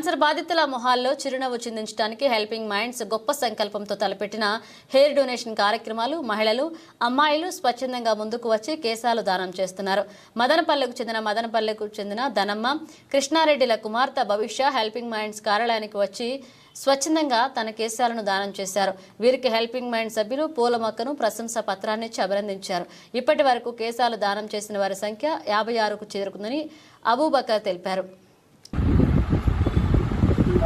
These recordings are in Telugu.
క్యాన్సర్ బాధితుల మొహాల్లో చిరునవ్వు చిందించడానికి హెల్పింగ్ మైండ్స్ గొప్ప సంకల్పంతో తలపెట్టిన హెయిర్ డొనేషన్ కార్యక్రమాలు మహిళలు అమ్మాయిలు స్వచ్ఛందంగా ముందుకు వచ్చి కేశాలు దానం చేస్తున్నారు. మదనపల్లెకు చెందిన మదనపల్లెకు చెందిన ధనమ్మ కృష్ణారెడ్డిల కుమార్తె భవిష్య హెల్పింగ్ మైండ్స్ కార్యాలయానికి వచ్చి స్వచ్ఛందంగా తన కేశాలను దానం చేశారు. వీరికి హెల్పింగ్ మైండ్ సభ్యులు పూల మొక్కను ప్రశంసా పత్రాన్ని ఇచ్చి అభినందించారు. ఇప్పటి వరకు కేశాలు దానం చేసిన వారి సంఖ్య యాభై ఆరుకు చేరుకుందని అబూబకర్ తెలిపారు.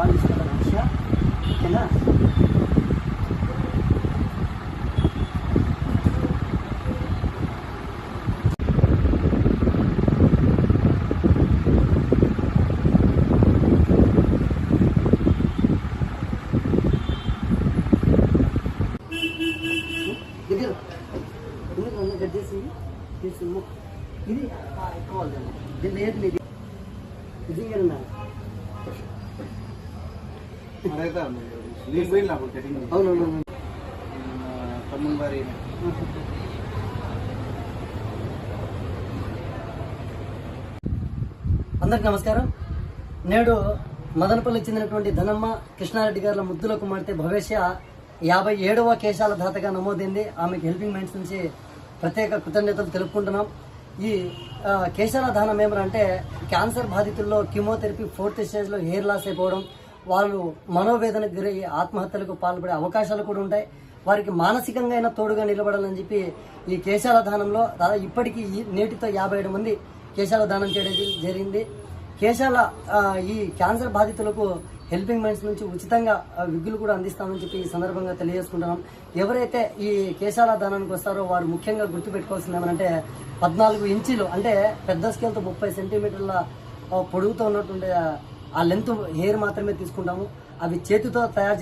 istemeden aşağı. Kenar. Gidiyor. Bunu onu gideceğim. Kesin mu? Gidiyor. Hayır, kol. Gel ne yedim. Bizim yanına. అవునవును తమ్ముని వారి అందరికి నమస్కారం. నేడు మదనపల్లి చెందినటువంటి ధనమ్మ కృష్ణారెడ్డి గారి ముద్దుల కుమార్తె భవేష్య యాభై ఏడవ కేశాల దాతగా నమోదైంది. ఆమెకి హెల్పింగ్ మైండ్స్ నుంచి ప్రత్యేక కృతజ్ఞతలు తెలుపుకుంటున్నాం. ఈ కేశాల దానం ఏమరంటే క్యాన్సర్ బాధితుల్లో కీమోథెరపీ ఫోర్త్ స్టేజ్లో హెయిర్ లాస్ అయిపోవడం వాళ్ళు మనోవేదనకు గురయ్యి ఆత్మహత్యలకు పాల్పడే అవకాశాలు కూడా ఉంటాయి. వారికి మానసికంగా అయినా తోడుగా నిలబడాలని చెప్పి ఈ కేశాల దానంలో దాదాపు ఇప్పటికీ ఈ నేటితో యాభై ఏడు మంది కేశాల దానం చేయడం జరిగింది. కేశాల ఈ క్యాన్సర్ బాధితులకు హెల్పింగ్ మైండ్స్ నుంచి ఉచితంగా విగ్గులు కూడా అందిస్తామని చెప్పి ఈ సందర్భంగా తెలియజేసుకుంటున్నాం. ఎవరైతే ఈ కేశాల దానానికి వస్తారో వారు ముఖ్యంగా గుర్తుపెట్టుకోవాల్సింది ఏమనంటే పద్నాలుగు ఇంచులు అంటే పెద్ద స్కేల్తో ముప్పై సెంటీమీటర్ల పొడుగుతో ఉన్నటువంటి ఆ, లెంత్ హెయిర్ మాత్రమే తీసుకుంటాము. అవి చేతితో తయారు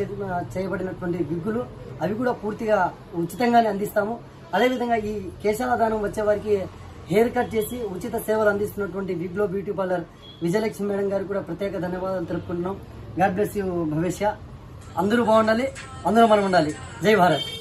చేయబడినటువంటి విగ్గులు అవి కూడా పూర్తిగా ఉచితంగానే అందిస్తాము. అదేవిధంగా ఈ కేశాలదానం వచ్చే వారికి హెయిర్ కట్ చేసి ఉచిత సేవలు అందిస్తున్నటువంటి విగ్లో బ్యూటీ పార్లర్ విజయలక్ష్మి మేడం గారికి కూడా ప్రత్యేక ధన్యవాదాలు తెలుపుకుంటున్నాం. God bless you Bhavishya. అందరూ బాగుండాలి అందరూ మనం ఉండాలి. జై భారత్.